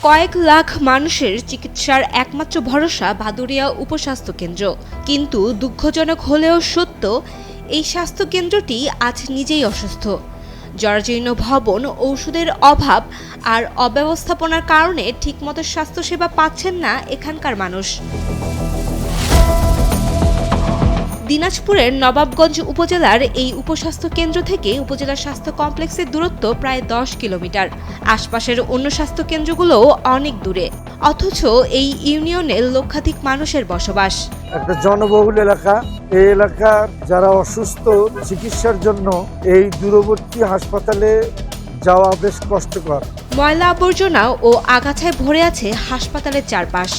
কয়েক লাখ মানুষের চিকিৎসার একমাত্র ভরসা ভাদুরিয়া উপস্বাস্থ্য কেন্দ্র। কিন্তু দুঃখজনক হলেও সত্য, এই স্বাস্থ্য কেন্দ্রটি আজ নিজেই অসুস্থ। জরাজীর্ণ ভবন, ঔষধের অভাব আর অব্যবস্থাপনার কারণে ঠিকমতো স্বাস্থ্যসেবা পাচ্ছেন না এখানকার মানুষ। দিনাজপুরের নবাবগঞ্জ উপজেলার এই উপস্বাস্থ্য কেন্দ্র থেকে উপজেলা স্বাস্থ্য কমপ্লেক্সের দূরত্ব প্রায় দশ কিলোমিটার। আশপাশের অন্য স্বাস্থ্য কেন্দ্রগুলোও অনেক দূরে। অথচ এই ইউনিয়নে লক্ষাধিক মানুষের বসবাস। একটা জনবহুল এলাকা। এই এলাকার যারা অসুস্থ চিকিৎসার জন্য এই দূরবর্তী হাসপাতালে যাওয়া বেশ কষ্টকর। ময়লা আবর্জনা ও আগাছায় ভরে আছে হাসপাতালের চারপাশ।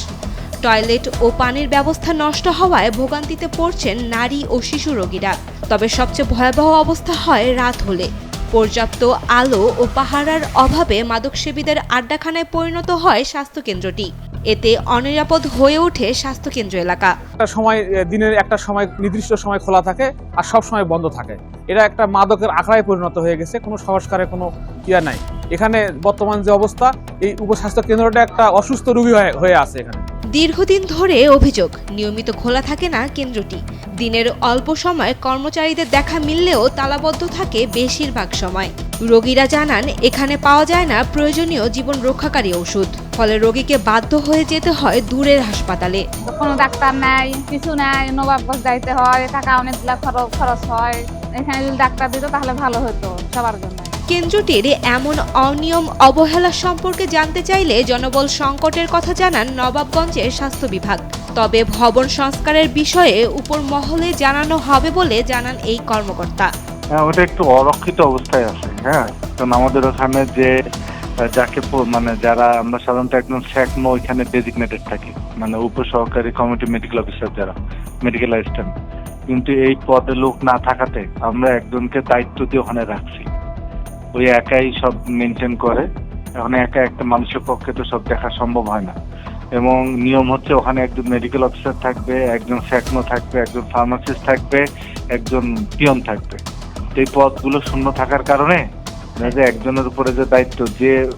টয়লেট ও পানির ব্যবস্থা নষ্ট হওয়ায় ভোগান্তিতে পড়ছেন নারী ও শিশু রোগীরা। তবে সবচেয়ে ভয়াবহ অবস্থা হয় রাত হলে। পর্যাপ্ত আলো ও পাহারার অভাবে মাদকসেবীদের আড্ডাখানায় পরিণত হয় স্বাস্থ্যকেন্দ্রটি। এতে অনিরাপদ হয়ে ওঠে স্বাস্থ্যকেন্দ্র এলাকা। একটা সময় দিনের একটা সময়, নির্দিষ্ট সময় খোলা থাকে আর সব সময় বন্ধ থাকে। এটা একটা মাদকের আখড়ায় পরিণত হয়ে গেছে, কোনো সংস্কারের কোনো ইয়া নাই। এখানে বর্তমান যে অবস্থা, এই উপস্বাস্থ্য কেন্দ্রটা একটা অসুস্থ রোগী হয়ে আছে এখানে। দীর্ঘদিন ধরে অভিযোগ, নিয়মিত খোলা থাকে না কেন্দ্রটি। দিনের অল্প সময় কর্মচারীদের দেখা মিললেও তালাবদ্ধ থাকে বেশিরভাগ সময়। রোগীরা জানান, এখানে পাওয়া যায় না প্রয়োজনীয় জীবন রক্ষাকারী ওষুধ। ফলে রোগীকে বাধ্য হয়ে যেতে হয় দূরের হাসপাতালে। কোনো ডাক্তার নাই, কিছু নাই নবাবগঞ্জ যাইতে হয়, টাকা অনেকগুলা খরচ হয়। এখানে যদি ডাক্তার দিত তাহলে ভালো হতো সবার জন্য। কেন্দ্রটির এমন অনিয়ম অবহেলা সম্পর্কে জানতে চাইলে জনবল সংকটের কথা জানান নবাবগঞ্জের স্বাস্থ্য বিভাগ। তবে ভবন সংস্কারের বিষয়ে উপর মহলে জানানো হবে বলে জানান এই কর্মকর্তা। হ্যাঁ ওটা একটু অরক্ষিত অবস্থায় আছে হ্যাঁ। কারণ আমাদের ওখানে যে, যাকে মানে যারা আমরা সাধারণত একদম স্যাকমো ওইখানে ডেজিগনেটেড থাকি মানে উপসহকারী কমিটি মেডিকেল অফিসার যারা মেডিকেল অ্যাসিস্ট্যান্ট কিন্তু এই পদে লোক না থাকাতে আমরা একজনকে দায়িত্ব দিয়ে ওখানে রাখছি। ওই একাই সব মেনটেন করে। এখন একা একটা মানুষের পক্ষে তো সব দেখা সম্ভব হয় না। এবং নিয়ম হচ্ছে ওখানে একজন মেডিকেল অফিসার থাকবে, একজন স্যাকমো থাকবে, একজন ফার্মাসিস্ট থাকবে, একজন পিয়ন থাকবে। এই পদগুলো শূন্য থাকার কারণে যে একজনের উপরে যে দায়িত্ব, যে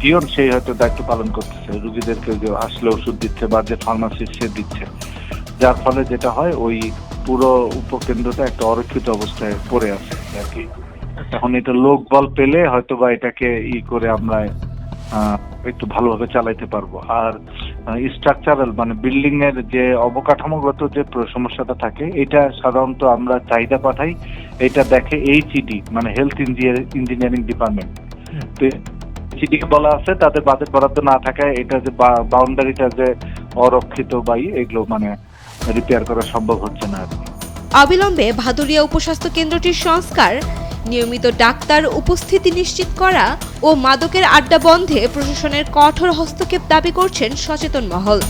পিয়ন সেই হয়তো দায়িত্ব পালন করতেছে। রুগীদেরকে যে আসলে ওষুধ দিচ্ছে বা যে ফার্মাসিস্ট সে দিচ্ছে। যার ফলে যেটা হয়, ওই পুরো উপকেন্দ্রটা একটা অরক্ষিত অবস্থায় পড়ে আছে আর কি। এখন এটা লোক বল পেলে হয়তো বা এটাকে ই করে আমরা আহ, একটু ভালোভাবে চালাইতে পারব। আর স্ট্রাকচারাল মানে বিল্ডিং এর যে অবকাঠামোগত যে সমস্যাটা থাকে এটা সাধারণত আমরা চাহিদা পাঠাই। এটা দেখে এইচইডি মানে হেলথ ইঞ্জিনিয়ারিং ডিপার্টমেন্ট তো এইচইডি বলা আছে তাদের বাজেট বরাদ্দ না থাকায় এটা যে বাউন্ডারিটা যে অরক্ষিত বা এগুলো মানে রিপেয়ার করা সম্ভব হচ্ছে না আর কি। অবিলম্বে ভাদুরিয়া উপস্বাস্থ্য কেন্দ্রটির সংস্কার নিয়মিত ডাক্তার উপস্থিতি নিশ্চিত করা ও মাদকের আড্ডা বন্ধে প্রশাসনের কঠোর হস্তক্ষেপ দাবি করছেন সচেতন মহল।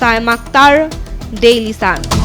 Saima Akhtar daily sun.